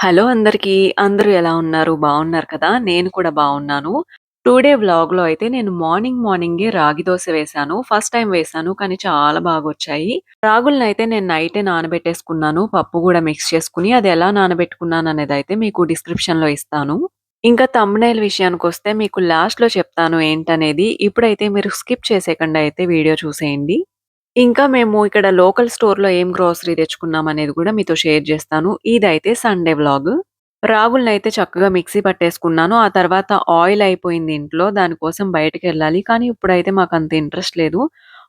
Hello అందరికీ. అందరూ ఎలా ఉన్నారు? బాగున్నారు కదా! నేను కూడా బాగున్నాను. టుడే వ్లాగ్‌లో అయితే నేను మార్నింగ్ మార్నింగే రాగి దోస వేశాను. ఫస్ట్ టైమ్ వేశాను. కానీ చాలా బాగొచ్చాయి. రాగులనైతే నేను నైటే నానబెట్టేసుకున్నాను. పప్పు గూడా మిక్స్ చేసుకొని అది ఎలా నానబెట్టుకున్నాననేదైతే మీకు డిస్క్రిప్షన్‌లో ఇస్తాను. ఇంకా థంబ్‌నెయిల్ విషయానికొస్తే మీకు లాస్ట్‌లో చెప్తాను ఏంటనేది. ఇప్పుడైతే మీరు స్కిప్ చేసేయకుండా అయితే వీడియో చూసేయండి. ఇంకా మేము ఇక్కడ లోకల్ స్టోర్‌లో ఏం గ్రోసరీ తెచ్చుకున్నాం అనేది కూడా మీతో షేర్ చేస్తాను ఇదైతే సండే వ్లాగ్. రాగులనైతే చక్కగా మిక్సీ పట్టేసుకున్నాను. ఆ తర్వాత ఆయిల్ అయిపోయింది ఇంట్లో. దానికోసం బయటికెళ్ళాలి. కానీ ఇప్పుడైతే మాకు అంత ఇంట్రెస్ట్ లేదు.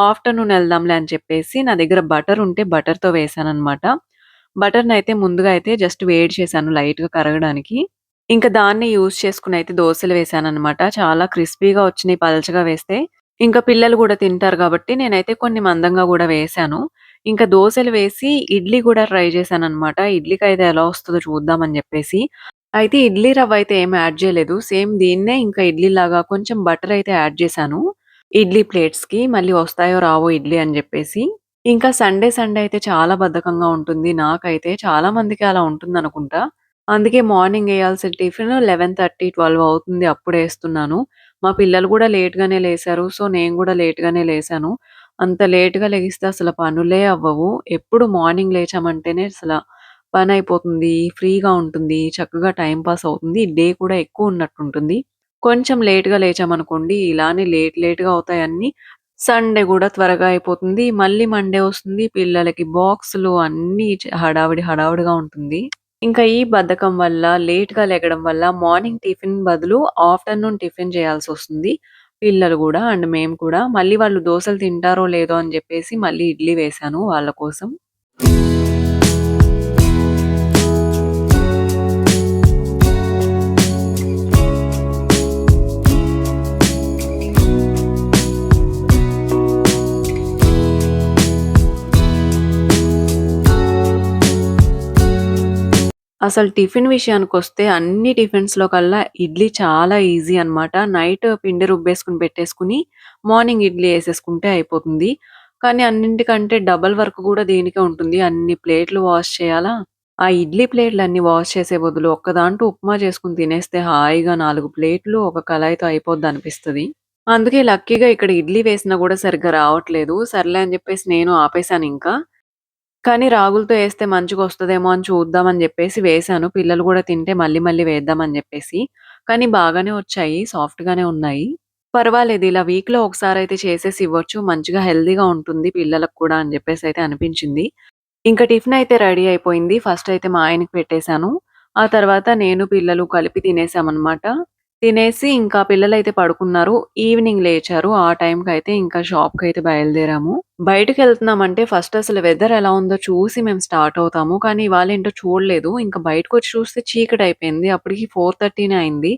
ఆఫ్టర్‌నూన్ వెళ్దాంలే అని చెప్పేసి నా దగ్గర బటర్ ఉంటే బటర్‌తో వేసానమాట బటర్ని అయితే ముందుగా అయితే జస్ట్ వేడి చేశాను లైట్‌గా కరగడానికి. ఇంకా దాన్ని యూజ్ చేసుకుని అయితే దోసలు వేసానమాట చాలా క్రిస్పీగా వచ్చినాయి పలచగా వేస్తే. ఇంకా పిల్లలు కూడా తింటారు కాబట్టి నేనైతే కొన్ని మందంగా కూడా వేశాను. ఇంకా దోసలు వేసి ఇడ్లీ కూడా ట్రై చేశాననమాట. ఇడ్లీకైతే ఎలా వస్తదో చూద్దామని జెప్పేసి. అయితే ఇడ్లీ రవ్వయితే ఏమి యాడ్ చేయలేదు సేమ్ దీన్నే ఇంకా ఇడ్లీలాగా కొంచెం బటర్ అయితే యాడ్ చేశాను ఇడ్లీ ప్లేట్స్‌కి మళ్ళీ వస్తాయో రావో ఇడ్లీ అని జెప్పేసి. ఇంకా సండే సండే అయితే చాలా బద్ధకంగా ఉంటుంది. నాకైతే చాలా మందికి అలా ఉంటుందనుకుంటా. అందుకే మార్నింగ్ ఎయాల్సిన టిఫిన్ 11:30, 12 అవుతుంది అప్పుడేస్తున్నాను. మా పిల్లలు కూడా లేట్‌గానే లేసారు. సో, నేను కూడా లేట్‌గానే లేసాను. అంత లేట్‌గా లెగిస్తే అసల పనులే అవ్వవు. ఎప్పుడు మార్నింగ్ లేచామంటేనే అసల పనయిపోతుంది. ఫ్రీగా ఉంటుంది. చక్కగా టైమ్ పాస్ అవుతుంది. డే కూడా ఎక్కువున్నట్టుంటుంది. కొంచెం లేట్‌గా లేచామనుకోండి ఇలానే లేట్ లేట్‌గా అవుతాయన్నీ. సండే గూడా త్వరగా అయిపోతుంది. మళ్ళీ మండే వస్తుంది. పిల్లలకి బాక్సులు అన్నీ చ హడావిడి హడావిడిగా ఉంటుంది. ఇంకా ఈ బద్ధకం వల్ల లేట్‌గా లెగడం వల్ల మార్నింగ్ టిఫిన్ బదులు ఆఫ్టర్‌నూన్ టిఫిన్ చేయాల్సొస్తుంది. పిల్లలు గూడా అండ్ మేము కూడా. మళ్ళీ వాళ్ళు దోసలు తింటారో లేదో అని జెప్పేసి మళ్ళీ ఇడ్లీ వేశాను వాళ్ళ కోసం. అసలు టిఫిన్ విషయానికొస్తే అన్ని టిఫిన్స్‌లో కల్లా ఇడ్లీ చాలా ఈజీ అనమాట. నైట్ పిండి రుబ్బేసుకొని పెట్టేసుకొని, మార్నింగ్ ఇడ్లీ ఏసేసుకుంటే అయిపోతుంది. కానీ అన్నింటికంటే డబల్ వర్క్ గూడా దీనికే ఉంటుంది. అన్ని ప్లేట్లు వాష్ చేయాలా? ఆ ఇడ్లీ ప్లేట్‌లన్నీ వాష్ చేసే బదులు ఒక్క దాంట్లో ఉప్మా చేసుకొని తినేస్తే హాయిగా 4 ప్లేట్లు ఒక కళాయితో అయిపోద్దనిపిస్తది. అందుకే లక్కీగా ఇక్కడ ఇడ్లీ వేసినా గూడా సరిగ్గా రావట్లేదు. సర్లే అని జెప్పేసి నేను ఆపేసానింకా. కానీ రాగులతో ఏస్తే మంచిగొస్తదేమో అని చూద్దామని జెప్పేసి వేశాను. పిల్లలు గూడా తింటే మళ్ళీ మళ్ళీ వేద్దామని జెప్పేసి. కానీ బాగానే వచ్చాయి. సాఫ్ట్‌గానే ఉన్నాయి. పర్వాలేదు ఇలా వీక్‌లో ఒకసారయితే చేసేసి ఇవ్వచ్చు. మంచిగా హెల్తీగా ఉంటుంది పిల్లలకు కూడా అని జెప్పేసయితే అనిపించింది. ఇంక టిఫిన్ అయితే రెడీ అయిపోయింది. ఫస్ట్ అయితే మా ఆయనకి పెట్టేశాను. ఆ తర్వాత నేను పిల్లలు కలిపి తినేసామనమాట. తినేసి ఇంకా పిల్లలు అయితే పడుకున్నారు. ఈవినింగ్ లేచారు. ఆ టైంకయితే ఇంకా షాప్‌కయితే బయలుదేరాము. బయటికెళ్తున్నామంటే ఫస్ట్ అసలు వెదర్ ఎలా ఉందో చూసి మేము స్టార్ట్ అవుతాము. కానీ ఇవాళ ఏంటో చూడలేదు. ఇంక బయటకొచ్చి చూస్తే చీకటి అయిపోయింది అప్పటికి 4:30నే అయింది.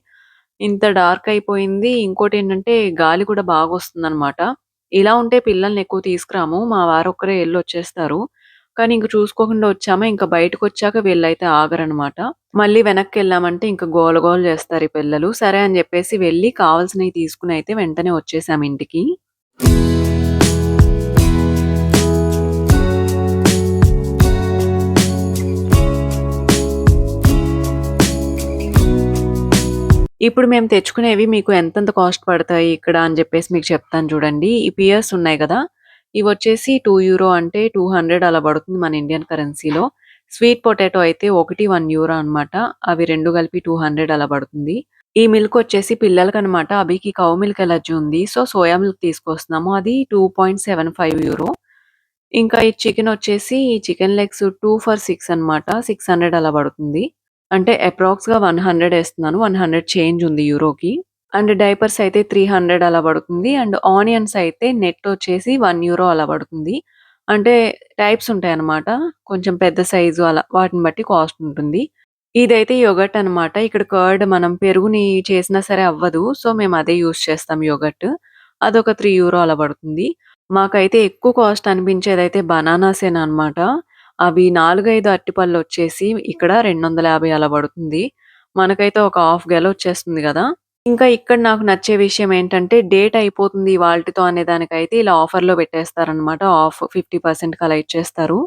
ఇంత డార్క్ అయిపోయింది. ఇంకోటి ఏంటంటే గాలి కూడా బాగా వస్తుందన్నమాట ఇలా ఉంటే పిల్లల్ని ఎక్కువ తీసుకురాము. మా వారొక్కరే ఎళ్ళొచ్చేస్తారు. కానీ ఇంక చూసుకోకుండా వచ్చామా, ఇంక బయటకొచ్చాక వీళ్ళైతే ఆగరనమాట. మళ్ళీ వెనక్కి వెళ్ళామంటే ఇంకా గోల గోల చేస్తారు ఈ పిల్లలు. సరే అని చెప్పేసి వెళ్ళి కావాల్సినవి తీసుకుని అయితే వెంటనే వచ్చేసాం ఇంటికి. ఇప్పుడు మేము తెచ్చుకునేవి మీకు ఎంతెంత కాస్ట్ పడతాయి ఇక్కడ అని చెప్పేసి మీకు చెప్తాను చూడండి. ఈ పియర్స్ ఉన్నాయి కదా ఇవి వచ్చేసి టూ యూరో అంటే 200 అలా పడుతుంది మన ఇండియన్ కరెన్సీలో. స్వీట్ పొటాటో అయితే ఒకటి వన్ యూరో అనమాట. అవి రెండు కలిపి 200 అలా పడుతుంది. ఈ మిల్క్ వచ్చేసి పిల్లలకి అనమాట అభికి కౌ మిల్క్ ఎలర్జీ ఉంది. సో, సోయా మిల్క్ తీసుకొస్తున్నాము. అది 2.75 యూరో. ఇంకా ఈ చికెన్ వచ్చేసి chicken legs two for six అనమాట. 600 అలా పడుతుంది. అంటే అప్రాక్స్‌గా 100 ఏస్తున్నాను. 100 చేంజ్ ఉంది యూరోకి. అండ్ డైపర్స్ అయితే 300 అలా పడుతుంది. అండ్ ఆనియన్స్ అయితే నెట్ వచ్చేసి వన్ యూరో అలా పడుతుంది. అంటే టైప్స్ ఉంటాయన్నమాట. కొంచెం పెద్ద సైజు అలా వాటిని బట్టి కాస్ట్ ఉంటుంది. ఇదైతే యోగట్ అనమాట. ఇక్కడ కర్డ్ మనం పెరుగుని చేసినా సరే అవ్వదు. సో, మేము అదే యూజ్ చేస్తాం యోగట్ అదొక త్రీ యూరో అలా పడుతుంది. మాకైతే ఎక్కువ కాస్ట్ అనిపించేదైతే బనానాసేననమాట. అవి నాలుగైదు అరటిపళ్ళు వచ్చేసి ఇక్కడ 250 అలా పడుతుంది. మనకైతే ఒక హాఫ్ గెల వచ్చేస్తుంది కదా ఇంకా ఇక్కడ నాకు నచ్చే విషయం ఏంటంటే డేట్ అయిపోతుంది ఇవాల్టితో అనే దానికైతే ఇలా ఆఫర్‌లో పెట్టేస్తారనమాట. ఆఫ్ 50% అలా ఇచ్చేస్తారు.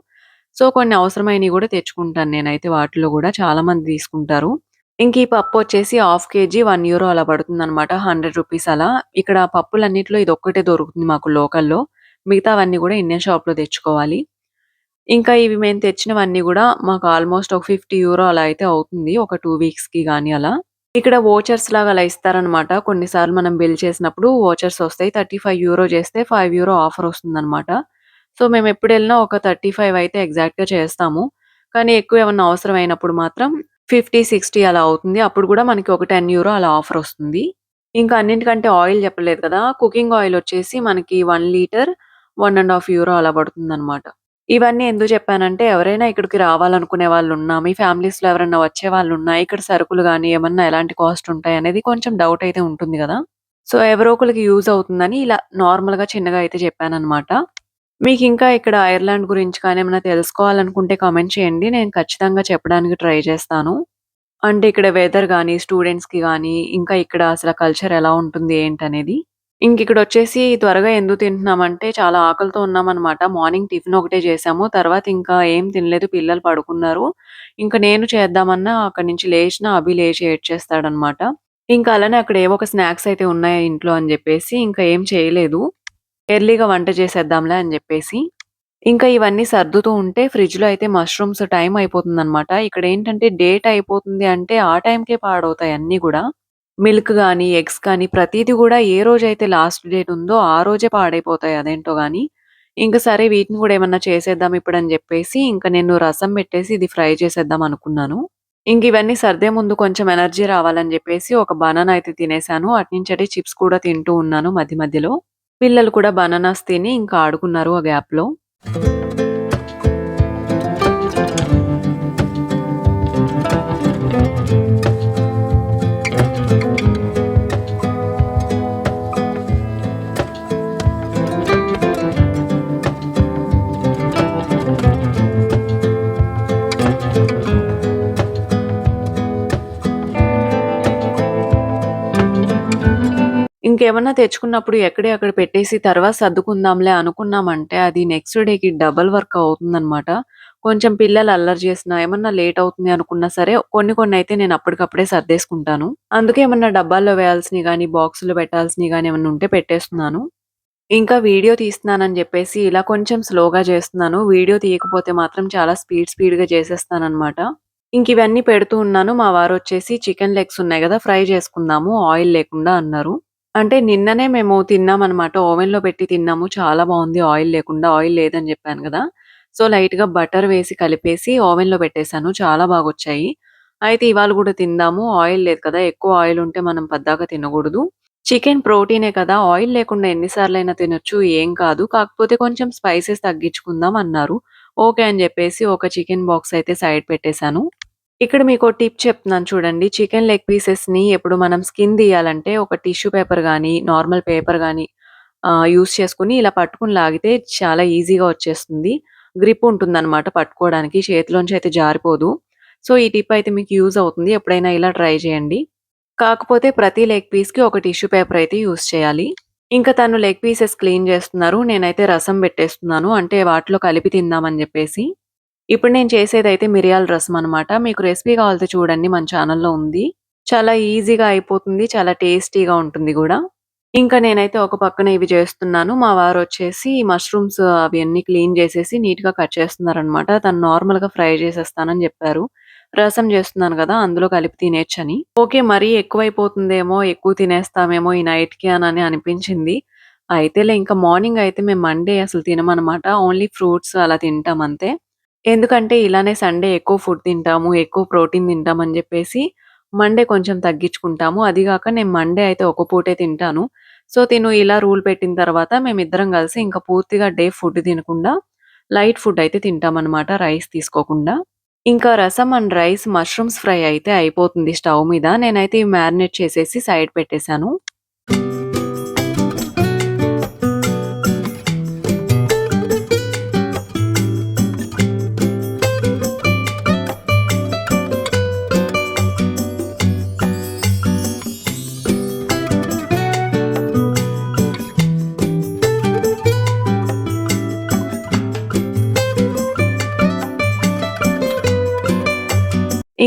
సో, కొన్ని అవసరమైనవి గూడా తెచ్చుకుంటాను నేనైతే వాటిలో గూడా చాలా మంది తీసుకుంటారు. ఇంక ఈ పప్పొచ్చేసి హాఫ్ కేజీ వన్ యూరో అలా పడుతుందనమాట. 100 రూపీస్ అలా. ఇక్కడ పప్పులన్నిట్లో ఇదొక్కటే దొరుకుతుంది మాకు లోకల్‌లో. మిగతావన్నీ గూడా ఇండియన్ షాప్‌లో తెచ్చుకోవాలి. ఇంకా ఇవి మేము తెచ్చినవన్నీ గూడా మాకు ఆల్‌మోస్ట్ ఒక 50 యూరో అలా అయితే అవుతుంది. ఒక 2 వీక్స్‌కి గాని అలా. ఇక్కడ వోచర్స్ లాగా అలా ఇస్తారనమాట. కొన్నిసార్లు మనం బిల్ చేసినప్పుడు వోచర్స్ ఒస్తాయి. 35 యూరో చేస్తే ఫైవ్ యూరో ఆఫర్ వస్తుందన్నమాట సో, మేము ఎప్పుడెల్లిన ఒక 35 అయితే ఎగ్జాక్ట్‌గా చేస్తాము. కానీ ఎక్కువ ఏమన్నా అయినప్పుడు మాత్రం 50, 60 అలా అవుతుంది. అప్పుడు కూడా మనకి ఒక 10 యూరో అలా ఆఫర్ వస్తుంది ఇంకా అన్నిటికంటే ఆయిల్ చెప్పలేదు కదా! కుకింగ్ ఆయిల్ వచ్చేసి మనకి one litre one and half euro అలా పడుతుంది అనమాట ఇవన్నీ ఎందుకు చెప్పానంటే ఎవరైనా ఇక్కడికి రావాలనుకునే వాళ్ళు ఉన్నా మీ ఫ్యామిలీస్‌లో ఎవరైనా వచ్చే వాళ్ళు ఉన్నా ఇక్కడ సరుకులు కానీ ఏమన్నా ఎలాంటి కాస్ట్ ఉంటాయి అనేది కొంచెం డౌట్ అయితే ఉంటుంది కదా సో, ఎవరో ఒకళ్ళకి యూజ్ అవుతుందని ఇలా నార్మల్‌గా చిన్నగా అయితే చెప్పానమాట మీకు ఇంకా ఇక్కడ ఐర్లాండ్ గురించి కానీ ఏమైనా తెలుసుకోవాలనుకుంటే కామెంట్ చేయండి. నేను ఖచ్చితంగా చెప్పడానికి ట్రై చేస్తాను. అంటే ఇక్కడ వెదర్ కానీ స్టూడెంట్స్‌కి కానీ ఇంకా ఇక్కడ అసలు కల్చర్ ఎలా ఉంటుంది ఏంటనేది. ఇంకిక్కడొచ్చేసి త్వరగా ఎందుకు తింటున్నామంటే చాలా ఆకలితో ఉన్నామనమాట. మార్నింగ్ టిఫిన్ ఒకటే చేశాము. తర్వాత ఇంకా ఏం తినలేదు. పిల్లలు పడుకున్నారు. ఇంక నేను చేద్దామన్నా అక్కడి నుంచి లేచినా అభి లేచి ఏడ్చేస్తాడనమాట. ఇంకా అలానే అక్కడ ఏవో ఒక స్నాక్స్ అయితే ఉన్నాయి ఇంట్లో అని జెప్పేసి ఇంకా ఏం చేయలేదు. ఎర్లీగా వంట చేసేద్దాంలే అని జెప్పేసి. ఇంకా ఇవన్నీ సర్దుతూ ఉంటే ఫ్రిడ్జ్‌లో అయితే మష్రూమ్స్ టైం అయిపోతుందనమాట. ఇక్కడేంటంటే డేట్ అయిపోతుంది అంటే ఆ టైంకే పాడవుతాయి అన్నీ గూడా. మిల్క్ కానీ ఎగ్స్ కానీ ప్రతిదీ కూడా ఏ రోజైతే లాస్ట్ డేట్ ఉందో ఆ రోజే పాడైపోతాయి అదేంటో కానీ ఇంకా సరే వీటిని కూడా ఏమన్నా చేసేద్దాం ఇప్పుడు అని చెప్పేసి ఇంకా నేను రసం పెట్టేసి ఇది ఫ్రై చేసేద్దాం అనుకున్నాను. ఇంక ఇవన్నీ సర్దే ముందు కొంచెం ఎనర్జీ రావాలని చెప్పేసి ఒక బనానా అయితే తినేసాను. అటునుంచటే చిప్స్ కూడా తింటూ ఉన్నాను మధ్య మధ్యలో. పిల్లలు కూడా బనానాస్ తిని ఇంకా ఆడుకున్నారు ఆ గ్యాప్‌లో. ఇంకేమన్నా తెచ్చుకున్నప్పుడు ఎక్కడే అక్కడ పెట్టేసి తర్వాత సర్దుకుందాంలే అనుకున్నామంటే అది నెక్స్ట్ డేకి డబుల్ వర్క్ అవుతుందనమాట. కొంచెం పిల్లలు అల్లరి చేసినా, ఏమన్నా లేట్ అవుతుంది అనుకున్నా సరే కొన్ని కొన్ని అయితే నేను అప్పటికప్పుడే సర్దేసుకుంటాను. అందుకే ఏమన్నా డబ్బాల్లో వేయాల్సినవి కానీ బాక్స్‌లో పెట్టాల్సినవి కానీ ఏమన్నా ఉంటే పెట్టేస్తున్నాను. ఇంకా వీడియో తీస్తున్నానని చెప్పేసి ఇలా కొంచెం స్లోగా చేస్తున్నాను. వీడియో తీయకపోతే మాత్రం చాలా స్పీడ్ స్పీడ్‌గా ఇంకా ఇవన్నీ పెడుతూ ఉన్నాను. మా వారు వచ్చేసి చికెన్ లెగ్స్ ఉన్నాయి కదా ఫ్రై చేసుకుందాము ఆయిల్ లేకుండా అన్నారు. అంటే నిన్ననే మేము తిన్నామనమాట. ఓవెన్‌లో పెట్టి తిన్నాము. చాలా బావుంది ఆయిల్ లేకుండా. ఆయిల్ లేదని జెప్పాను గదా! సో, లైట్‌గా బటర్ వేసి కలిపేసి ఓవెన్‌లో పెట్టేసాను. చాలా బాగొచ్చాయి. అయితే ఇవాళ గూడా తిందాము. ఆయిల్ లేదు కదా! ఎక్కువ ఆయిల్ ఉంటే మనం పద్దాక తినగూడదు. చికెన్ ప్రోటీనే కదా! ఆయిల్ లేకుండా ఎన్ని సార్లైనా తినొచ్చు. ఏం కాదు. కాకపోతే కొంచెం స్పైసెస్ తగ్గించుకుందాం అన్నారు. ఓకే అని జెప్పేసి ఒక చికెన్ బాక్స్ అయితే సైడ్ పెట్టేసాను. ఇక్కడ మీకో టిప్ చెప్తున్నాను చూడండి. చికెన్ లెగ్ పీసెస్‌ని ఎప్పుడు మనం స్కిన్ తీయాలంటే ఒక టిష్యూ పేపర్ గానీ, నార్మల్ పేపర్ గానీ ఆహ్, యూజ్ చేసుకొని ఇలా పట్టుకొని లాగితే చాలా ఈజీగా వచ్చేస్తుంది. గ్రిప్ ఉంటుందనమాట పట్టుకోవడానికి. చేతిలోంచి అయితే జారిపోదు. సో, ఈ టిప్ అయితే మీకు యూజ్ అవుతుంది. ఎప్పుడైనా ఇలా ట్రై చేయండి. కాకపోతే ప్రతి లెగ్ పీస్‌కి ఒక టిష్యూ పేపర్ అయితే యూజ్ చేయాలి. ఇంకా తను లెగ్ పీసెస్ క్లీన్ చేస్తున్నారు. నేనైతే రసం పెట్టేస్తున్నాను. అంటే వాటిలో కలిపి తిందామని చెప్పేసి ఇప్పుడు నేను చేసేదైతే మిరియాల రసం అనమాట. మీకు రెసిపీ కావాలితే చూడండి మన ఛానల్లో ఉంది. చాలా ఈజీగా అయిపోతుంది. చాలా టేస్టీగా ఉంటుంది కూడా ఇంకా నేనైతే ఒక పక్కన ఇవి చేస్తున్నాను. మా వారు వచ్చేసి మష్రూమ్స్ అవి అన్ని క్లీన్ చేసేసి నీట్‌గా కట్ చేస్తున్నారనమాట. తను నార్మల్‌గా ఫ్రై చేసేస్తానని చెప్పారు రసం చేస్తున్నాను కదా అందులో కలిపి తినేయొచ్చని. ఓకే. మరీ ఎక్కువైపోతుందేమో, ఎక్కువ తినేస్తామేమో ఈ నైట్‌కి అని అనిపించింది. అయితేలే ఇంకా మార్నింగ్ అయితే మేము మండే అసలు తినమనమాట. ఓన్లీ ఫ్రూట్స్ అలా తింటాం అంతే. ఎందుకంటే ఇలానే సండే ఎక్కువ ఫుడ్ తింటాము, ఎక్కువ ప్రోటీన్ తింటామని జెప్పేసి మండే కొంచెం తగ్గించుకుంటాము. అది గాక నేను మండే అయితే ఒక పూటే తింటాను. సో, తిను ఇలా రూల్ పెట్టిన తర్వాత మేమిద్దరం కలిసి ఇంకా పూర్తిగా డే ఫుడ్ తినకుండా లైట్ ఫుడ్ అయితే తింటామనమాట. రైస్ తీసుకోకుండా. ఇంకా రసం అండ్ రైస్, మష్రూమ్స్ ఫ్రై అయితే అయిపోతుంది స్టవ్ మీద. నేనైతే ఇవి మ్యారినేట్ చేసేసి సైడ్ పెట్టేసాను.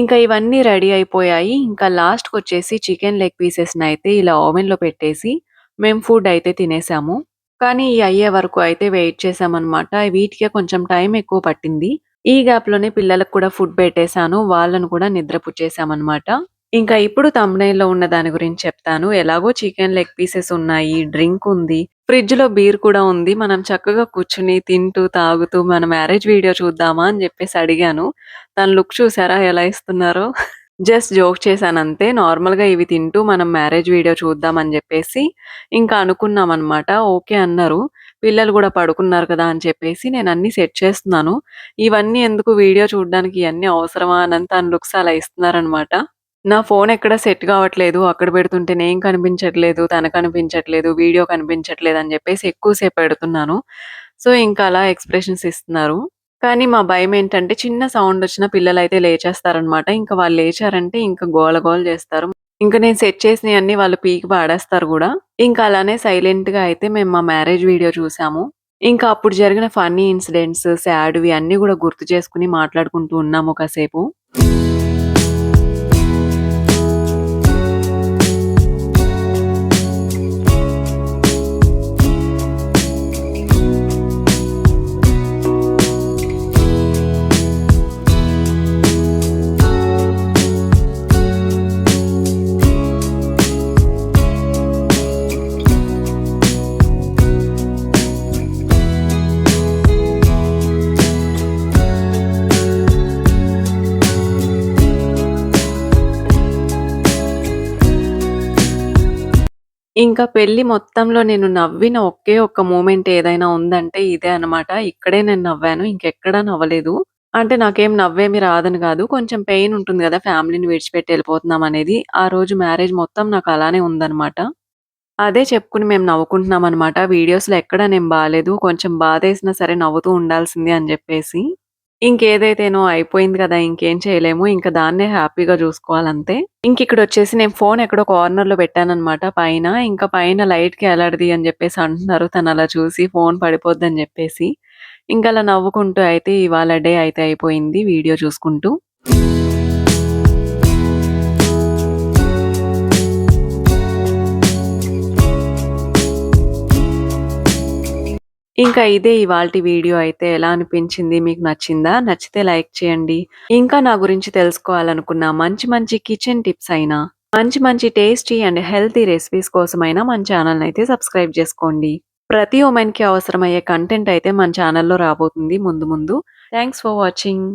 ఇంకా ఇవన్నీ రెడీ అయిపోయాయి. ఇంకా లాస్ట్‌కొచ్చేసి చికెన్ లెగ్ పీసెస్‌నయితే ఇలా ఓవెన్‌లో పెట్టేసి మేము ఫుడ్ అయితే తినేసాము. కానీ ఈ అయ్యే వరకు అయితే వెయిట్ చేసామన్నమాట వీటికే కొంచెం టైం ఎక్కువ పట్టింది. ఈ గ్యాప్‌లోనే పిల్లలకు కూడా ఫుడ్ పెట్టేసాను. వాళ్ళను కూడా నిద్రపుచ్చేసామనమాట. ఇంకా ఇప్పుడు తమ్నైల్లో ఉన్న దాని గురించి చెప్తాను. ఎలాగో చికెన్ లెగ్ పీసెస్ ఉన్నాయి, డ్రింక్ ఉంది, ఫ్రిడ్జ్‌లో బీర్ కూడా ఉంది. మనం చక్కగా కూర్చొని తింటూ, తాగుతూ మన మ్యారేజ్ వీడియో చూద్దామా అని చెప్పేసి అడిగాను. తన లుక్ చూసారా ఎలా ఇస్తున్నారో? జస్ట్ జోక్ చేశానంతే. నార్మల్‌గా ఇవి తింటూ మనం మ్యారేజ్ వీడియో చూద్దాం అని జెప్పేసి ఇంకా అనుకున్నామనమాట. ఓకే అన్నారు. పిల్లలు గూడా పడుకున్నారు కదా! అని చెప్పేసి నేనన్నీ సెట్ చేస్తున్నాను. ఇవన్నీ ఎందుకు వీడియో చూడడానికి ఇయన్నీ అవసరమా అనంత తన లుక్స్ అలా ఇస్తున్నారనమాట. నా ఫోన్ ఎక్కడ సెట్ కావట్లేదు. అక్కడ పెడుతుంటే నేను కనిపించట్లేదు, తన కనిపించట్లేదు, వీడియో కనిపించట్లేదు అని చెప్పేసి ఎక్కువ సేపు పెడుతున్నాను. సో, ఇంకా అలా ఎక్స్‌ప్రెషన్స్ ఇస్తున్నారు. కానీ మా భయం ఏంటంటే చిన్న సౌండ్ వచ్చిన పిల్లలు అయితే లేచేస్తారనమాట. ఇంకా వాళ్ళు లేచారంటే ఇంకా గోల గోల చేస్తారు ఇంకా నేను సెట్ చేసినయన్నీ వాళ్ళు పీకి పాడేస్తారు కూడా ఇంకా అలానే సైలెంట్‌గా అయితే మేము మా మ్యారేజ్ వీడియో చూసాము. ఇంకా అప్పుడు జరిగిన ఫన్నీ ఇన్సిడెంట్స్, సాడ్‌వి అన్నీ కూడా గుర్తు చేసుకొని మాట్లాడుకుంటూ ఉన్నాము కాసేపు. ఇంకా పెళ్ళి మొత్తంలో నేను నవ్విన ఒకే ఒక్క మూమెంట్ ఏదైనా ఉందంటే ఇదే అనమాట. ఇక్కడే నేను నవ్వాను. ఇంకెక్కడా నవ్వలేదు. అంటే నాకేం నవ్వేమి రాదని గాదు. కొంచెం పెయిన్ ఉంటుంది గదా! ఫ్యామిలీని విడిచిపెట్టి వెళ్ళిపోతున్నాం అనేది. ఆ రోజు మ్యారేజ్ మొత్తం నాకు అలానే ఉందనమాట. అదే చెప్పుకొని మేము నవ్వుకుంటున్నామనమాట. వీడియోస్‌లో ఎక్కడ నేను బాలేదు. కొంచెం బాధేసినా సరే నవ్వుతూ ఉండాల్సింది అని జెప్పేసి. ఇంకేదైతేనో అయిపోయింది కదా! ఇంకేం చేయలేము. ఇంకా దాన్నే హ్యాపీగా ఇక్కడ వచ్చేసి నేను ఫోన్ ఎక్కడో కార్నర్‌లో పెట్టానమాట పైన. ఇంకా పైన లైట్కి ఎలాడిది అని చెప్పేసి అంటున్నారు. తను అలా చూసి ఫోన్ పడిపోద్దని ఇంకా అలా నవ్వుకుంటూ అయితే ఇవాళ డే అయితే అయిపోయింది వీడియో చూసుకుంటూ. ఇంకా ఇదే ఇవాల్టి వీడియో అయితే ఎలా అనిపించింది? మీకు నచ్చిందా? నచ్చితే లైక్ చేయండి. ఇంకా నా గురించి తెలుసుకోవాలనుకున్న మంచి మంచి కిచెన్ టిప్స్ అయినా, మంచి మంచి టేస్టీ అండ్ హెల్తీ రెసిపీస్ కోసమైనా మన ఛానెల్‌నయితే సబ్స్క్రైబ్ చేసుకోండి ప్రతి ఉమెన్‌కి అవసరమయ్యే కంటెంట్ అయితే మన ఛానల్లో రాబోతుంది ముందు ముందు. Thanks for watching.